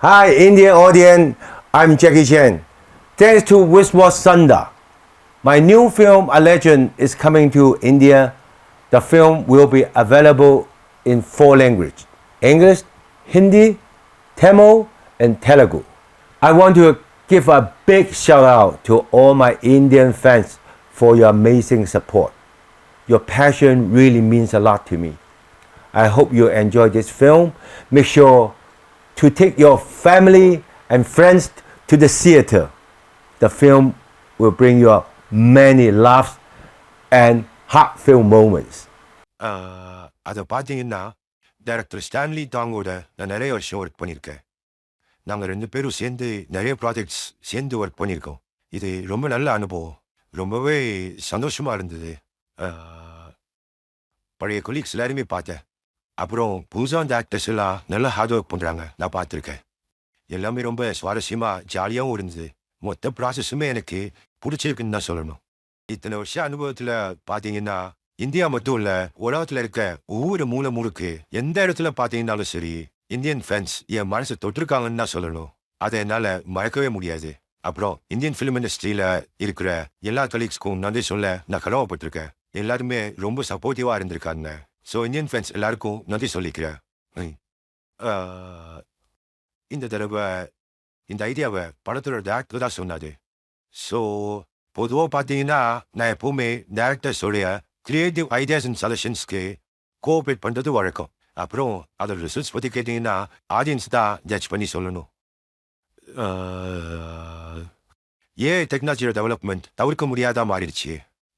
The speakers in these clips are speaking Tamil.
Hi, Indian audience. I'm Jackie Chan. Thanks to Wiswa Sunda, my new film A Legend is coming to India. The film will be available in four languages: English, Hindi, Tamil, and Telugu. I want to give a big shout out to all my Indian fans for your amazing support. Your passion really means a lot to me. I hope you enjoy this film. Make sure to take your family and friends to the theater. The film will bring you many laughs and heartfelt moments. ஆஹ், அதை பார்த்தீங்கன்னா டைரக்டர் ஸ்டான்லி டாங்கோட நான் நிறைய வருஷம் ஒர்க் பண்ணியிருக்கேன் நாங்கள் ரெண்டு பேரும் சேர்ந்து நிறைய ப்ராஜெக்ட்ஸ் சேர்ந்து ஒர்க் பண்ணியிருக்கோம் இது ரொம்ப நல்ல அனுபவம் ரொம்பவே சந்தோஷமா இருந்தது ஆஹ், பழைய கொலீக்ஸ் எல்லாருமே பார்த்தேன் அப்புறம் புதுசாக அந்த ஆக்டர்ஸ் எல்லாம் நல்லா ஹார்ட் ஒர்க் பண்ணுறாங்க நான் பார்த்துருக்கேன். எல்லாமே ரொம்ப சுவாரஸ்யமாக ஜாலியாகவும் இருந்தது. மொத்த ப்ராசஸுமே எனக்கு பிடிச்சிருக்குன்னு தான் சொல்லணும். இத்தனை வருஷம் அனுபவத்தில் பார்த்தீங்கன்னா இந்தியா மட்டும் இல்லை உலகத்தில் இருக்க ஒவ்வொரு மூலை முழுக்கு எந்த இடத்துல பார்த்தீங்கன்னாலும் சரி இந்தியன் ஃபேன்ஸ் என் மனசை தொட்டிருக்காங்கன்னு தான் சொல்லணும். அதை என்னால் மறக்கவே முடியாது. அப்புறம் இந்தியன் ஃபிலிம் இண்டஸ்ட்ரியில் இருக்கிற எல்லா கலீக்ஸ்க்கும் நன்றி சொல்ல நான் கடமைப்பட்டிருக்கேன் எல்லாருமே ரொம்ப சப்போர்ட்டிவாக இருந்திருக்காங்க. ஸோ இந்தியன் ஃபேன்ஸ் எல்லாருக்கும் நன்றி சொல்லிக்கிறேன். இந்த தடவை இந்த ஐடியாவை படத்தோட டேரக்டர் தான் சொன்னாரு. ஸோ பொதுவாக பார்த்தீங்கன்னா நான் எப்பவுமே டேரக்டர்ஸோடைய கிரியேட்டிவ் ஐடியாஸ் அண்ட் சஜஷன்ஸ்க்கு கோஆப்ரேட் பண்ணுறது வழக்கம். அப்புறம் அதோட ரிசல்ட்ஸ் பற்றி கேட்டிங்கன்னா ஆடியன்ஸ் தான் ஜட்ஜ் பண்ணி சொல்லணும். ஏ ஏன் டெக்னாலஜியோட டெவலப்மெண்ட் தவிர்க்க முடியாதா மாறிடுச்சு.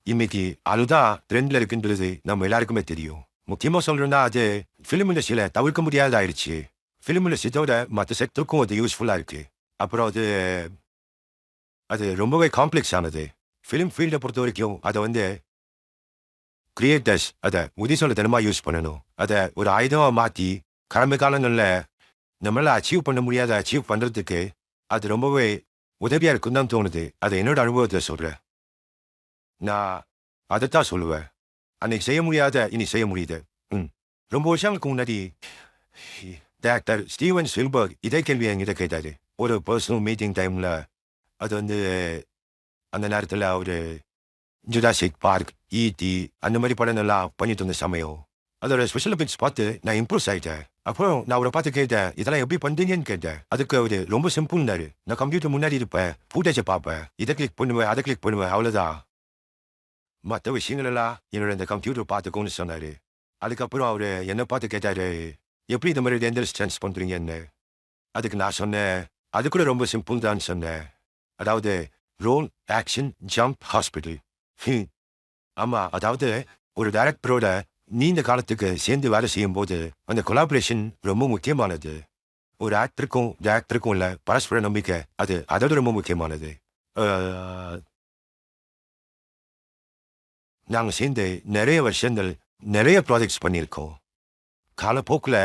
இன்னைக்கு அதுதான் ட்ரெண்டில் இருக்குன்றது நம்ம எல்லாருக்குமே தெரியும். முக்கியமாக சொல்கிறோன்னா அது ஃபிலிம் இண்டஸ்ட்ரியில் தவிர்க்க முடியாத ஆயிடுச்சு ஃபிலிம் இண்டஸ்ட்ரியோட மற்ற செக்டருக்கும் அது யூஸ்ஃபுல்லாக இருக்குது அப்புறம் அது அது ரொம்பவே காம்ப்ளெக்ஸ் ஆனது ஃபிலிம் ஃபீல்டை பொறுத்த வரைக்கும் அதை வந்து கிரியேட்டர்ஸ் அதை உதிசொல்லத்தனமாக யூஸ் பண்ணணும் அதை ஒரு ஆயுதமாக மாற்றி கடமை காலங்களில் நம்மளால் அச்சீவ் பண்ண முடியாத அச்சீவ் பண்ணுறதுக்கு அது ரொம்பவே உதவியாக இருக்குன்னு தான் தோணுது அதை என்னோட அனுபவத்தில் சொல்கிறேன் நான் அதைத்தான் சொல்லுவேன் அன்னைக்கு செய்ய முடியாத இனி செய்ய முடியுது ம் ரொம்ப வருஷங்களுக்கு முன்னாடி டேரக்டர் ஸ்டீவன் ஸ்பில்பர்க் இதே கேள்வி என்கிட்ட கேட்டாரு ஒரு பர்சனல் மீட்டிங் டைமில் அது வந்து அந்த நேரத்தில் ஒரு ஜுடாசிக் பார்க் ஈடி அந்த மாதிரி படம் எல்லாம் பண்ணிட்டு இருந்த சமயம் அதோட ஸ்பெஷல் எஃபெக்ட்ஸ் பார்த்து நான் இம்ப்ரூவ் ஆகிட்டேன் அப்புறம் நான் அவரை பார்த்து கேட்டேன் இதெல்லாம் எப்படி பண்றீங்கன்னு கேட்டேன் அதுக்கு அவரு ரொம்ப சிம்பிள்னாரு நான் கம்ப்யூட்டர் முன்னாடி இருப்பேன் ஃபூட்டேஜை பார்ப்பேன் இதை கிளிக் பண்ணுவேன் அதை கிளிக் பண்ணுவேன் அவ்வளோதான் மற்ற விஷயங்கள் எல்லாம் என்னோட இந்த கம்ப்யூட்டர் பார்த்துக்கோன்னு சொன்னார் அதுக்கப்புறம் அவரு என்ன பார்த்து கேட்டாரு எப்படி இந்த மாதிரி எந்த ஸ்டான்ஸ் பண்ணுறீங்கன்னு அதுக்கு நான் சொன்னேன் அது கூட ரொம்ப சிம்பிள் தான் சொன்னேன். அதாவது ரோல் ஆக்ஷன் ஜம்ப் ஹாஸ்பிட்டல் ஆமா அதாவது ஒரு டைரக்டரோட நீண்ட காலத்துக்கு சேர்ந்து வேலை செய்யும் போது அந்த கொலாபரேஷன் ரொம்ப முக்கியமானது. ஒரு ஆக்டருக்கும் டேரக்டருக்கும் உள்ள பரஸ்பர நம்பிக்கை அது அதோட ரொம்ப முக்கியமானது. நாங்கள் சேர்ந்து நிறைய வருஷங்கள் நிறைய ப்ராஜெக்ட்ஸ் பண்ணியிருக்கோம். காலப்போக்கில்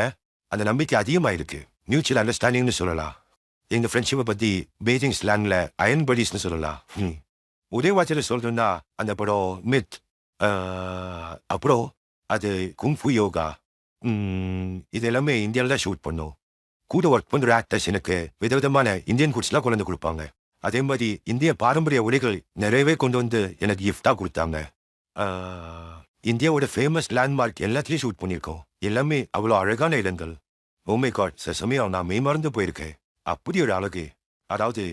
அந்த நம்பிக்கை அதிகமாயிருக்கு. மியூச்சுவல் அண்டர்ஸ்டாண்டிங்னு சொல்லலாம். எங்க ஃப்ரெண்ட்ஷிப்பை பத்தி பேஜிங் ஸ்லாங்ல அயன் படிஸ்னு சொல்லலாம். ம். ஒரே வார்த்தையில சொல்றேன்னா அந்த படம் மித் அப்புறம் அது குங்ஃபு யோகா ம், இது எல்லாமே இந்தியாவில் தான் ஷூட் பண்ணோம். கூட ஒர்க் பண்ணுற ஆக்டர்ஸ் எனக்கு விதவிதமான இந்தியன் ஃபுட்ஸ்லாம் கொண்டு வந்து கொடுப்பாங்க. அதே மாதிரி இந்திய பாரம்பரிய உடைகள் நிறையவே கொண்டு வந்து எனக்கு கிஃப்டாக கொடுத்தாங்க. இந்தியாவோட ஃபேமஸ் லேண்ட்மார்க் எல்லாத்துலேயும் ஷூட் பண்ணியிருக்கோம். எல்லாமே அவ்வளோ அழகான இடங்கள். Oh ஓமே காட் சில சமயம் நான் மெய் மறந்து போயிருக்கேன் அப்படி ஒரு அழகு. அதாவது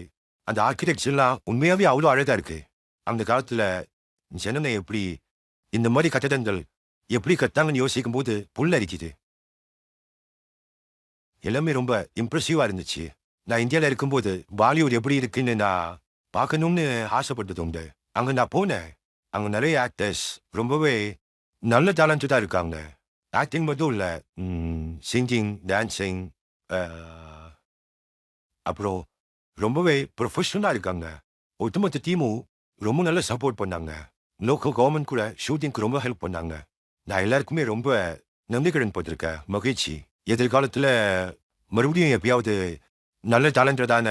அந்த ஆர்கிடெக்ட்ஸ் எல்லாம் உண்மையாவே அவ்வளோ அழகா இருக்கு. அந்த காலத்துல ஜனனை எப்படி இந்த மாதிரி கட்டடங்கள் எப்படி கட்டாங்கன்னு யோசிக்கும் போது புல் அரிக்குது. எல்லாமே ரொம்ப இம்ப்ரெசிவா இருந்துச்சு. நான் இந்தியாவில் இருக்கும்போது பாலிவுட் எப்படி இருக்குன்னு நான் பார்க்கணும்னு ஆசைப்பட்டது உண்டு. அங்க நான் போனேன். அங்க நிறைய ஆக்டர்ஸ் ரொம்பவே நல்ல டேலண்டடாக இருக்காங்க. ஆக்டிங் மட்டும் இல்லை சிங்கிங் டான்சிங் அப்புறம் ரொம்பவே ப்ரொஃபஷனலாக இருக்காங்க. ஒட்டுமொத்த டீமும் ரொம்ப நல்ல சப்போர்ட் பண்ணாங்க. லோக்கல் கவர்மெண்ட் கூட ஷூட்டிங்க்கு ரொம்ப ஹெல்ப் பண்ணாங்க. நான் எல்லாருக்குமே ரொம்ப நம்பிக்கைடன் போட்டிருக்கேன். மகிழ்ச்சி. எதிர்காலத்தில் மறுபடியும் எப்பயாவது நல்ல டேலண்டடான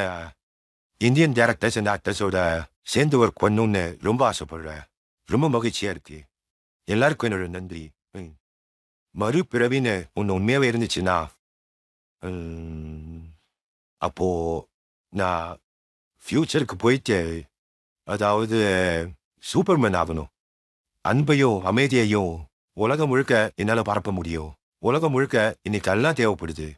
இந்தியன் டேரக்டர்ஸ் அண்ட் ஆக்டர்ஸோட சேர்ந்து ஒர்க் பண்ணணும்னு ரொம்ப ஆசைப்படுறேன். ரொம்ப மகிழ்ச்சியா இருக்கு. எல்லாருக்கும் என்னோட நன்றி. ம். மறுபிறவின்னு ஒன்று உண்மையாகவே இருந்துச்சுன்னா ம், அப்போ நான் ஃப்யூச்சருக்கு போயிட்டு அதாவது சூப்பர்மேன் ஆகணும். அன்பையும் அமைதியையும் உலகம் முழுக்க என்னால் பரப்ப முடியும். உலகம் முழுக்க இன்னைக்கு எல்லாம் தேவைப்படுது.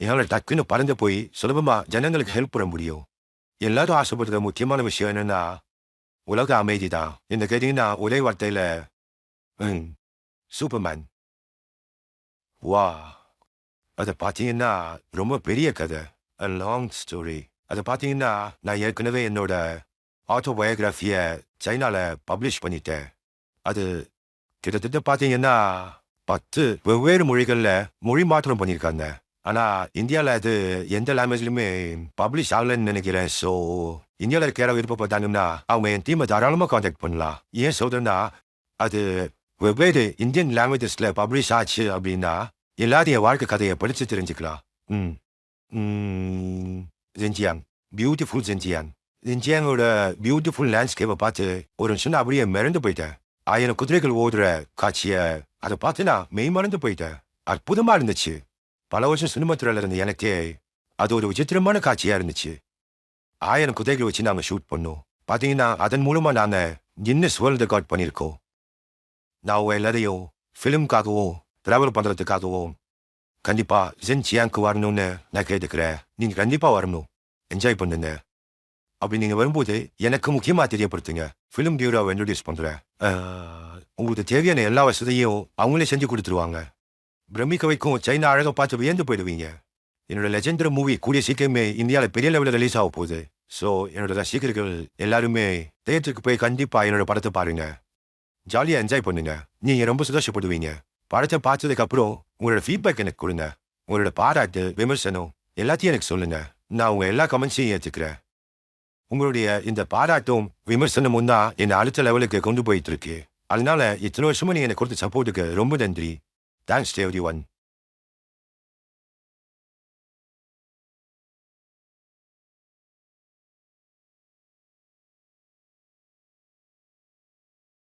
என்னால் டக்குன்னு பறந்து போய் சுலபமாக ஜனங்களுக்கு ஹெல்ப் பண்ண முடியும். எல்லாரும் ஆசைப்படுற முக்கியமான விஷயம் என்னென்னா உலக அமைதி தான் என்ன கேட்டீங்கன்னா ஒரே வார்த்தையில ம், சூப்பர்மேன். வா. அதை பார்த்தீங்கன்னா ரொம்ப பெரிய கதை. அ லாங் ஸ்டோரி அதை பார்த்தீங்கன்னா நான் ஏற்கனவே என்னோட ஆட்டோபயோகிராஃபியை சைனால பப்ளிஷ் பண்ணிட்டேன். அது கிட்டத்தட்ட பார்த்தீங்கன்னா பத்து வெவ்வேறு மொழிகளில் மொழி மாற்றம் பண்ணியிருக்காங்க ஆனால் இந்தியாவில் அது எந்த லாங்குவேஜ்லையுமே பப்ளிஷ் ஆகலைன்னு நினைக்கிறேன். ஸோ இந்தியாவில் இருக்கிற விருப்பப்பட்டாங்கன்னா அவங்க என் டீமை தாராளமாக காண்டாக்ட் பண்ணலாம். ஏன் சொல்றேன்னா அது வெவ்வேறு இந்தியன் லாங்குவேஜஸ்ல பப்ளிஷ் ஆச்சு அப்படின்னா எல்லாரும் என் வாழ்க்கை கதையை படித்து தெரிஞ்சுக்கலாம். ம். ம். ஜென்ஜியாங். பியூட்டிஃபுல் ஜென்ஜியாங். ஜென்ஜியாங்கோட பியூட்டிஃபுல் லேண்ட்ஸ்கேப்பை பார்த்து ஒரு நிமிஷம் அப்படியே மிரண்டு போயிட்டேன். ஆயிரம் குதிரைகள் ஓடுற காட்சியை அதை பார்த்து நான் மெய் மறந்து போயிட்டேன். அற்புதமா இருந்துச்சு. பல வருஷம் சினிமா துறையில இருந்த எனக்கே அது ஒரு விசித்திரமான காட்சியா இருந்துச்சு. ஆயிரம் குதைகளை வச்சு நாங்கள் ஷூட் பண்ணோம். பார்த்தீங்கன்னா அதன் மூலமாக நான் கின்னஸ் வேர்ல்டு ரெக்கார்ட் பண்ணியிருக்கோம். நான் எல்லாரையும் ஃபிலிம்காகவும் ட்ராவல் பண்ணுறதுக்காகவும் கண்டிப்பாக ஜென் சியாங்க்கு வரணும்னு நான் கேட்டுக்கிறேன். நீங்கள் கண்டிப்பாக வரணும். என்ஜாய் பண்ணுங்க. அப்படி நீங்கள் வரும்போது எனக்கு முக்கியமாக தெரியப்படுத்துங்க. ஃபிலிம் பியூரோவை இன்ட்ரடியூஸ் பண்ணுறேன் உங்களுக்கு தேவையான எல்லா வசதியும் அவங்களே செஞ்சு கொடுத்துருவாங்க. பிரமிக்க வைக்கும் சைனா அழகை பார்த்து வியந்து போயிடுவீங்க. என்னோட லெஜெண்டர் மூவி கூடிய சீக்கிரமே இந்தியாவில் பெரிய லெவலில் ரிலீஸ் ஆக போகுது. ஸோ என்னோட ரசிகர்கள் எல்லாருமே தேட்டருக்கு போய் கண்டிப்பா என்னோட படத்தை பாருங்க. ஜாலியா என்ஜாய் பண்ணுங்க. நீங்கள் ரொம்ப சந்தோஷப்படுவீங்க. படத்தை பார்த்ததுக்கப்புறம் உங்களோட ஃபீட்பேக் எனக்கு கொடுங்க. உங்களோட பாராட்டு விமர்சனம் எல்லாத்தையும் எனக்கு சொல்லுங்க. நான் உங்க எல்லா கமெண்ட்ஸையும் ஏற்றுக்கிறேன் உங்களுடைய இந்த பாராட்டும் விமர்சனமும் தான் என்னை அடுத்த லெவலுக்கு கொண்டு போயிட்டு இருக்கு. அதனால இத்தனை வருஷமா நீ எனக்கு கொடுத்த சப்போர்ட்டுக்கு ரொம்ப நன்றி. Thanks to every one